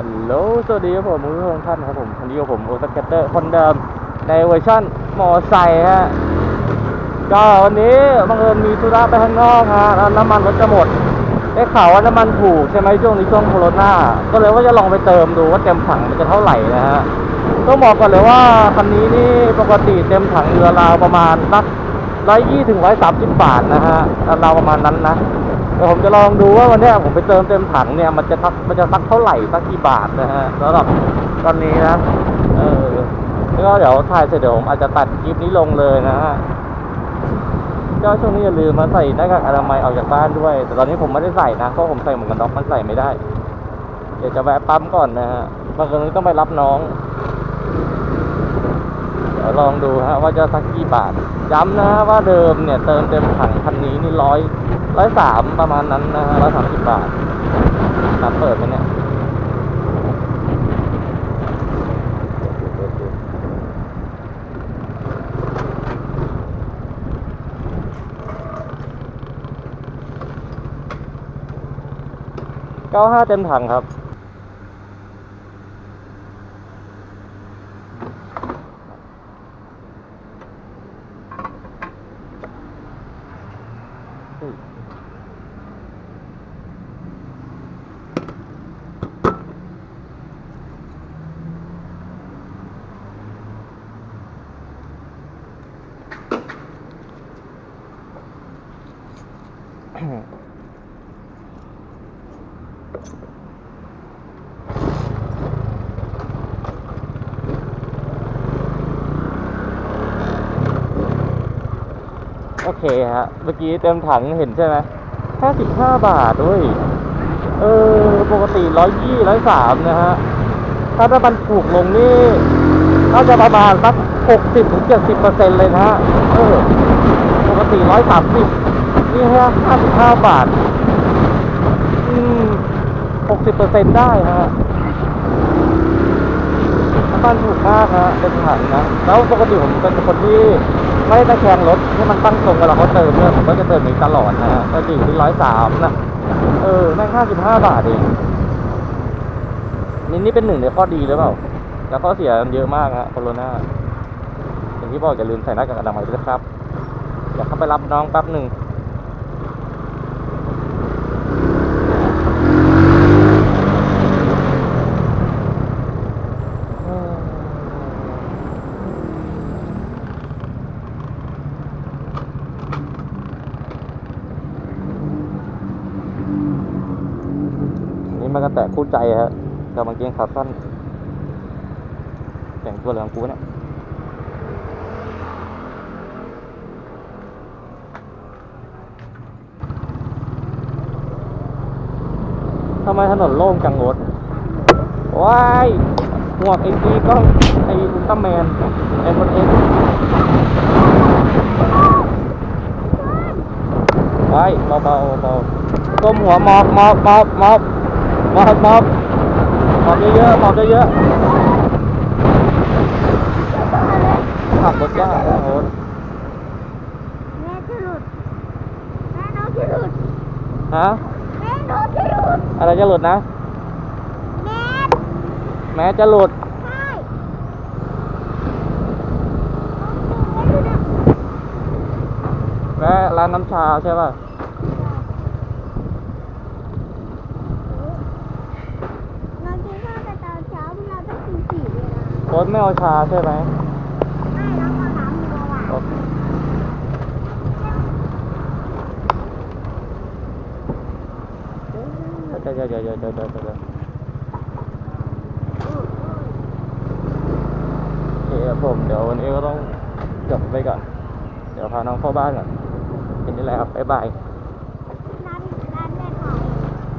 ฮัลโหล สวัสดีครับผมทุกท่านครับผมวันนี้ผมโอสเกตเตอร์คนเดิม ในเวอร์ชั่นมอไซค์ฮะ ก็วันนี้บังเอิญมีธุระไปข้างนอกฮะแล้วน้ำมันรถจะหมด ได้ข่าวว่าน้ำมันถูกใช่ไหมช่วงนี้ช่วงโควิดก็เลยว่าจะลองไปเติมดูว่าเต็มถังมันจะเท่าไหร่นะฮะ ต้องบอกก่อนเลยว่าคันนี้นี่ปกติเต็มถังเรือราวประมาณสักร้อยยี่ถึงร้อยสามสิบบาทนะฮะราวประมาณนั้นนะ เดี๋ยวผมจะลองดูว่าวันนี้ผมไปเติมเต็มถังเนี่ย มันจะทักมันจะสักเท่าไหร่สักกี่บาทนะฮะสำหรับตอนนี้นะ เออแล้วก็เดี๋ยวถ่ายเสร็จเดี๋ยวผมอาจจะตัดคลิปนี้ลงเลยนะฮะก็ช่วงนี้อย่าลืมมาใส่หน้ากากอนามัยออกจากบ้านด้วย แต่ตอนนี้ผมไม่ได้ใส่นะเพราะผมใส่หมวกกันน็อกมันใส่ไม่ได้ เดี๋ยวจะแวะปั๊มก่อนนะฮะบางคนต้องไปรับน้อง เดี๋ยวลองดูฮะว่าจะสักกี่บาท ย้ำนะว่าเดิมเนี่ยเติมเต็มถังคันนี้นี่ร้อยร้อยสามประมาณนั้นนะฮะร้อยสามสิบบาทน้ำเปิดไหมเนี่ยเก้าห้าเต็มถังครับ ぽい。 โอเคฮะ เมื่อกี้เต็มถังเห็นใช่ไหมแค่สิบห้าบาทด้วยเออ ปกติร้อยยี่ร้อยสามนะฮะ ถ้าถ้ามันถูกลงนี่น่าจะประมาณสักหกสิบถึงเจ็ดสิบเปอร์เซ็นต์เลยนะฮะ เออ ปกติร้อยสามสิบนี่แค่ห้าสิบห้าบาท อืมหกสิบเปอร์เซ็นต์ได้ฮะน้ำมันถูกมากฮะเป็นถังนะ แล้วปกติผมเป็นคนที่ ไม่ได้ตะแคงรถให้มันตั้งตรงเวลาเขาเติมเนี่ยผมก็จะเติมอย่างนี้ตลอดนะฮะก็อยู่ที่ร้อยสามนะเออแม่งห้าสิบห้าบาทเองนี่นี่เป็นหนึ่งในข้อดีหรือเปล่า แล้วข้อเสียมันเยอะมากฮะโคโรนาอย่างที่บอกอย่าลืมใส่หน้ากากอนามัยด้วยนะครับเดี๋ยวเข้าไปรับน้องแป๊บหนึ่ง นี่มันก็แตะคู่ใจฮะกับกางเกงขาสั้นแต่งตัวเหลืองกูเนี่ยทำไมถนนโล่งจังรถว้ายหมวกไอ้นี่ก็ไอ้อุลตร้าแมนไอ้คนเอ็กว้ายเบาเบาเบาก้มหัวหมอบหมอบหมอบหมอบ มอบหมอบหมอบเยอะๆหมอบเยอะๆขับรถยากนะโอ๊ตแม่จะหลุดแม่น้องจะหลุดฮะแม่น้องจะหลุดอะไรจะหลุดนะ แม่แม้จะหลุดใช่น้องหลุดแล้วเนี่ยแม้ร้านน้ำชาใช่ป่ะ เรากินข้าวแต่ตอนเช้าเราต้องกินสี่เว ลาโอ๊ตไม่เอาชาใช่ไหมไม่แล้วก็น้ำมัวหวานโอ๊ตเดี๋ยวเดี๋ยวเดี๋ยวเดี๋ยวเดี๋ยวเดี๋ยวเดี๋ยวโอเคครับผมเดี๋ยววันนี้ก็ต้องจบไปก่อน เดี๋ยวพาน้องเข้าบ้านก่อนเป็นนี่แหละครับบ๊ายบาย